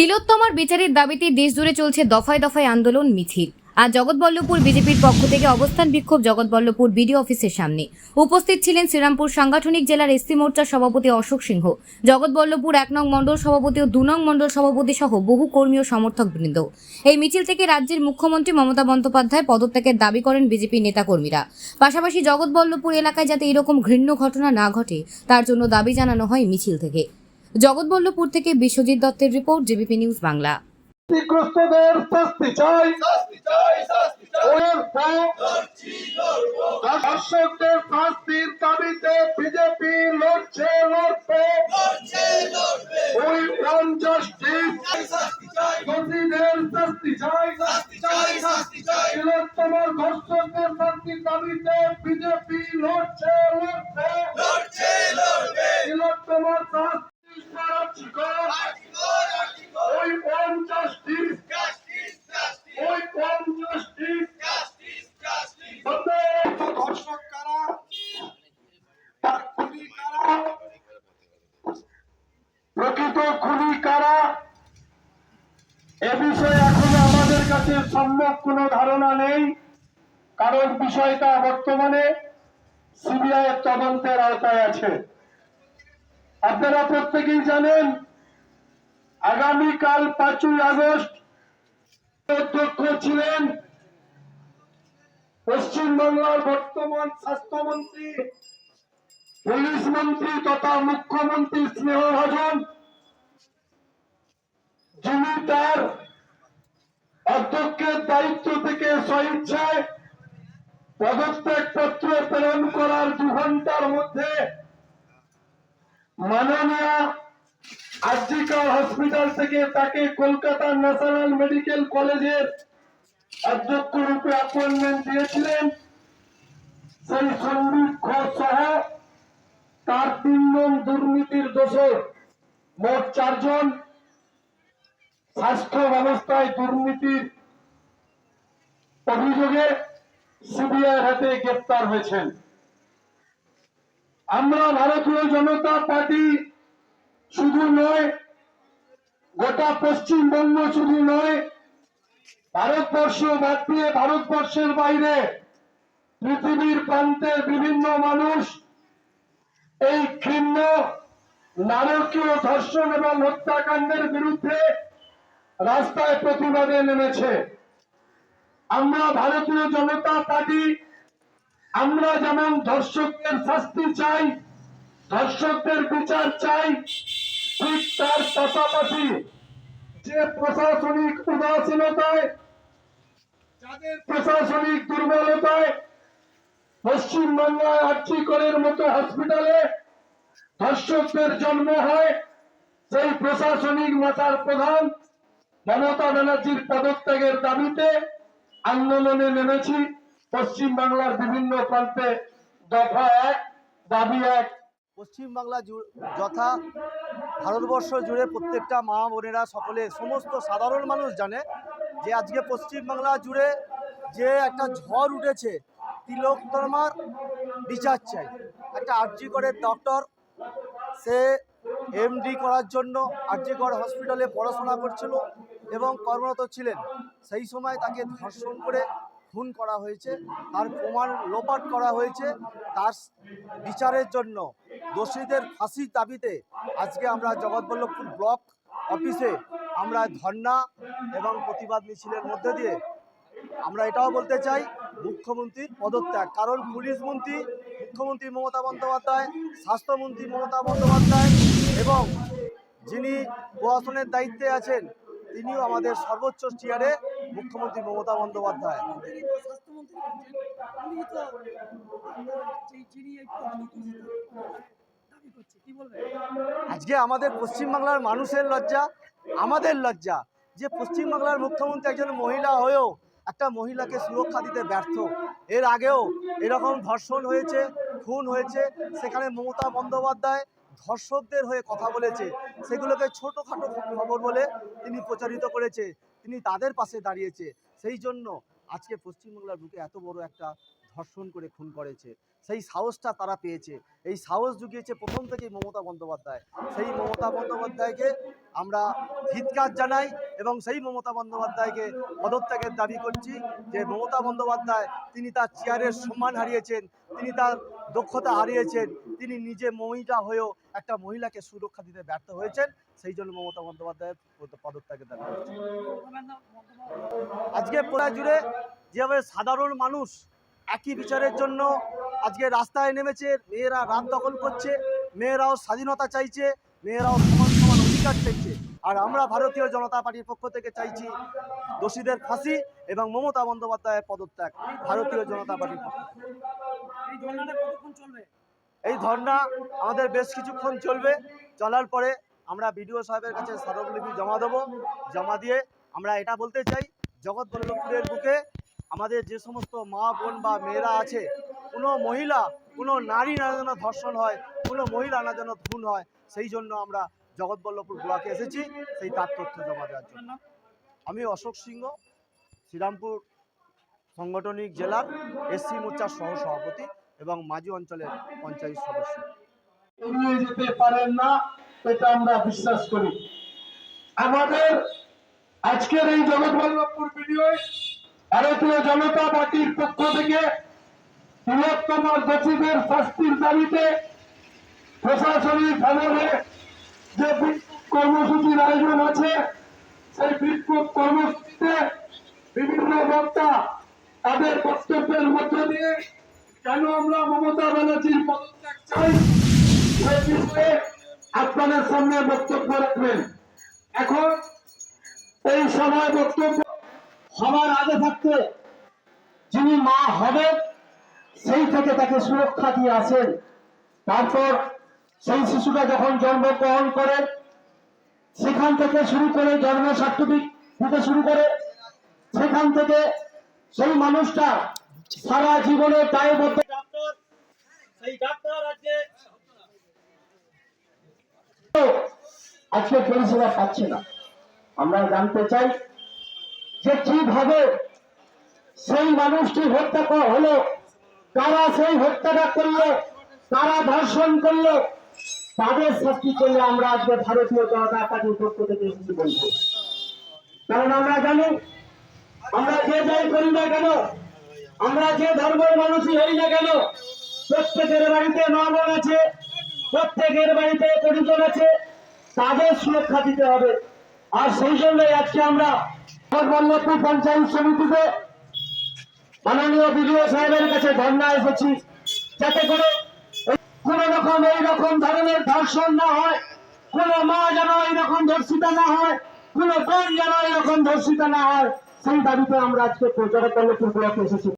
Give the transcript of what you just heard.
তিলোত্তমার বিচারের দাবিতে দেশজুড়ে চলছে দফায় দফায় আন্দোলন মিছিল। আজ জগৎবল্লভপুর বিজেপির পক্ষ থেকে অবস্থান বিক্ষোভ জগৎবল্লভপুর বিডিও অফিসের সামনে। উপস্থিত ছিলেন শ্রীরামপুর সাংগঠনিক জেলার এসসি মোর্চার সভাপতি অশোক সিংহ, জগৎবল্লভপুর এক নং মণ্ডল সভাপতি ও দু নং মণ্ডল সভাপতি সহ বহু কর্মী ও সমর্থক বৃন্দ এই মিছিল থেকে রাজ্যের মুখ্যমন্ত্রী মমতা বন্দ্যোপাধ্যায় পদত্যাগের দাবি করেন বিজেপি নেতাকর্মীরা। পাশাপাশি জগৎবল্লভপুর এলাকায় যাতে এরকম ঘৃণ্য ঘটনা না ঘটে, তার জন্য দাবি জানানো হয় মিছিল থেকে। জগৎবল্লভপুর থেকে বিশ্বজিৎ দত্তের রিপোর্ট জিবিপি নিউজ বাংলা। ক্ষতিগ্রস্তদের শাস্তি চাই। দর্শকদের শাস্তির দাবিতে বিজেপি লড়ছে লড়বে। ওই জাস্টিস শাস্তি চাই তিলোত্তমার ধর্ষকদের শাস্তির দাবিতে বিজেপি লড়ছে লড়বে তিলোত্তমার শাস্তি মারাচ্ছি কর ওই ওয়ান জাস্টিস ওই ওয়ান জাস্টিস ধর্ষক কারা তার খুনি কারা প্রকৃত খুনি কারা এ বিষয়ে এখনও আমাদের কাছে ধারণা নেই। কারণ বিষয়টা বর্তমানে সিবিআই এর তদন্তের আওতায় আছে। আপনারা প্রত্যেকেই জানেন, আগামীকাল পাঁচই আগস্ট অধ্যক্ষ ছিলেন পশ্চিমবাংলার বর্তমান স্বাস্থ্যমন্ত্রী, পুলিশ মন্ত্রী তথা মুখ্যমন্ত্রী স্নেহভাজন। যিনি তার অধ্যক্ষের দায়িত্ব থেকে স্বইচ্ছায় পদত্যাগ পত্র প্রেরণ করার দু ঘণ্টার মধ্যে মাননীয় আরজিকর হসপিটাল থেকে তাকে কলকাতা ন্যাশনাল মেডিকেল কলেজের অধ্যক্ষ রূপে অ্যাপয়েন্টমেন্ট দিয়েছিলেন। সেই সন্দীপ ঘোষ সহ তার তিন নং দুর্নীতির দোষর মোট চারজন স্বাস্থ্য ব্যবস্থায় দুর্নীতির অভিযোগে সিবিআই হাতে গ্রেপ্তার হয়েছেন। আমরা ভারতীয় জনতা পার্টি শুধু নয়, গোটা পশ্চিমবঙ্গ শুধু নয়, ভারতবর্ষ বাদ দিয়ে ভারতবর্ষের বাইরে পৃথিবীর প্রান্তের বিভিন্ন মানুষ এই ঘৃণ্য নারকীয় ধর্ষণ এবং হত্যাকাণ্ডের বিরুদ্ধে রাস্তায় প্রতিবাদে নেমেছে। আমরা ভারতীয় জনতা পার্টি, আমরা যেমন ধর্ষকদের শাস্তি চাই, ধর্ষকদের বিচার চাই, ঠিক তার পাশাপাশি যে প্রশাসনিক উদাসীনতায়, যাদের প্রশাসনিক দুর্বলতায় পশ্চিমবাংলায় আর্চিকরের মতো হসপিটালে ধর্ষকদের জন্ম হয়, সেই প্রশাসনিক মাতার প্রধান মমতা ব্যানার্জির পদত্যাগের দাবিতে আন্দোলনে নেমেছি। পশ্চিমবাংলার বিভিন্ন প্রান্তে দফা এক, দাবি এক। পশ্চিমবাংলা জু- যথা ভারতবর্ষ জুড়ে প্রত্যেকটা মা বোনেরা সকলে, সমস্ত সাধারণ মানুষ জানে যে আজকে পশ্চিমবাংলা জুড়ে যে একটা ঝড় উঠেছে তিলোত্তমার বিচার চাই। একটা আরজিকরের ডক্টর সে এমডি করার জন্য আরজিকর হসপিটালে পড়াশোনা করছিল। এবং কর্মরত ছিলেন। সেই সময় তাকে ধর্ষণ করে খুন করা হয়েছে। তার প্রমাণ লোপাট করা হয়েছে তার বিচারের জন্য। দোষীদের ফাঁসির দাবিতে আজকে আমরা জগৎবল্লভপুর ব্লক অফিসে আমরা ধর্ণা এবং প্রতিবাদ মিছিলের মধ্যে দিয়ে আমরা এটাও বলতে চাই, মুখ্যমন্ত্রীর পদত্যাগ। কারণ পুলিশ মন্ত্রী, মুখ্যমন্ত্রী মমতা বন্দ্যোপাধ্যায়, স্বাস্থ্যমন্ত্রী মমতা বন্দ্যোপাধ্যায় এবং যিনি প্রশাসনের দায়িত্বে আছেন তিনিও আমাদের সর্বোচ্চ চেয়ারে মুখ্যমন্ত্রী মমতা বন্দ্যোপাধ্যায়। আজকে আমাদের পশ্চিমবাংলার মানুষের লজ্জা, আমাদের লজ্জা যে পশ্চিমবাংলার মুখ্যমন্ত্রী একজন মহিলা হয়েও একটা মহিলাকে সুরক্ষা দিতে ব্যর্থ। এর আগেও এরকম ধর্ষণ হয়েছে, খুন হয়েছে, সেখানে মমতা বন্দ্যোপাধ্যায় ধর্ষকদের হয়ে কথা বলেছে। সেগুলোকে ছোটোখাটো খবর বলে তিনি প্রচারিত করেছে। তিনি তাদের পাশে দাঁড়িয়েছে। সেই জন্য আজকে পশ্চিমবাংলার বুকে এত বড় একটা ধর্ষণ করে খুন করেছে। সেই সাহসটা তারা পেয়েছে। এই সাহস জুগিয়েছে প্রথম থেকেই মমতা বন্দ্যোপাধ্যায়। সেই মমতা বন্দ্যোপাধ্যায়কে আমরা ধিৎকার জানাই এবং সেই মমতা বন্দ্যোপাধ্যায়কে পদত্যাগের দাবি করছি যে মমতা বন্দ্যোপাধ্যায় তিনি তার চেয়ারের সম্মান হারিয়েছেন, তিনি তার দক্ষতা হারিয়েছেন, তিনি নিজে মহিলা হয়েও একটা মহিলাকে সুরক্ষা দিতে ব্যর্থ হয়েছেন, সেই জন্য মমতা বন্দ্যোপাধ্যায়ের পদত্যাগের দাবি করছি আজকে পুরা জুড়ে যেভাবে সাধারণ মানুষ একই বিচারের জন্য আজকে রাস্তায় নেমেছে মেয়েরা রাত দখল করছে মেয়েরাও স্বাধীনতা চাইছে মেয়েরাও সমান সমান অধিকার চাইছে। আর আমরা ভারতীয় জনতা পার্টির পক্ষ থেকে চাইছি দোষীদের ফাঁসি এবং মমতা বন্দ্যোপাধ্যায়ের পদত্যাগ ভারতীয় জনতা পার্টির পক্ষ থেকে। এই ধর্নাটা কতক্ষণ চলবে? এই ধর্না আমাদের বেশ কিছুক্ষণ চলবে। চলার পরে আমরা বিডিও সাহেবের কাছে স্মারকলিপি জমা দেবো জমা দিয়ে আমরা এটা বলতে চাই জগৎবল্লভপুরের বুকে আমাদের যে সমস্ত মা, বোন বা মেয়েরা আছে, কোনো মহিলা, কোনো নারী না যেন ধর্ষণ হয়, কোনো মহিলা না যেন খুন হয়, সেই জন্য আমরা জগৎবল্লভপুর ব্লকে এসেছি, সেই তার তথ্য জমা দেওয়ার জন্য। আমি অশোক সিংহ, শ্রীরামপুর সাংগঠনিক জেলার এসসি মোর্চার সহ সভাপতি এবং মাঝি অঞ্চলের পঞ্চায়েত সদস্য। এড়িয়ে যেতে পারেন না, এটা আমরা বিশ্বাস করি। আমাদের আজকের এই জগৎবল্লভপুর ভিডিও ভারতীয় জনতা পার্টির পক্ষ থেকে বৃহত্তম দোষীদের শাস্তির দাবিতে প্রশাসনিক ভবনে যে বিক্ষোভ কর্মসূচির আয়োজন আছে, সেই বিক্ষোভ কর্মসূচিতে বিভিন্ন বক্তা তাদের বক্তব্যের মধ্য দিয়ে কেন আমরা মমতা ব্যানার্জির পদত্যাগ চাই সেই বিষয়ে আপনাদের সামনে বক্তব্য রাখবেন। এখন এই সময় বক্তব্য হওয়ার আগে থাকতে যিনি মা হবেন সেই থেকে তাকে সুরক্ষা দিয়ে আসেন। তারপর সেই শিশুটা যখন জন্মগ্রহণ করে সেখান থেকে শুরু করে জন্ম সার্টিফিকেট দিতে শুরু করে সেখান থেকে সেই মানুষটা সারা জীবনের দায়বদ্ধ। ডাক্তার সেই ডাক্তার আজকে আজকে পরিষেবা পাচ্ছে না। আমরা জানতে চাই যে কীভাবে সেই মানুষটি হত্যা করা হলো, কারা সেই হত্যাটা করল, কারা ধর্ষণ করল, তাদের শাস্তি করলে আমরা আজকে ভারতীয় জনতা পার্টির পক্ষ থেকে এসেছি বলব। কারণ আমরা জানি, আমরা যে যাই করি না কেন, আমরা যে ধর্মের মানুষই হই না কেন, প্রত্যেকের বাড়িতে নর্মন আছে, প্রত্যেকের বাড়িতে পরিজন আছে, তাদের সুরক্ষা দিতে হবে। আর সেই জন্যই আজকে আমরা বল্লভপুর পঞ্চায়েত সমিতিতে মাননীয় বিডিও সাহেবের কাছে ধর্ণা এসেছি, যাতে করে কোন রকম এইরকম ধরনের ধর্ষণ না হয়, কোন মা যেন এইরকম ধর্ষিতা না হয়, কোন বোন যেন এইরকম ধর্ষিতা না হয়, সেই দাবিতে আমরা আজকে জগৎবল্লভপুর ব্লকে এসেছি।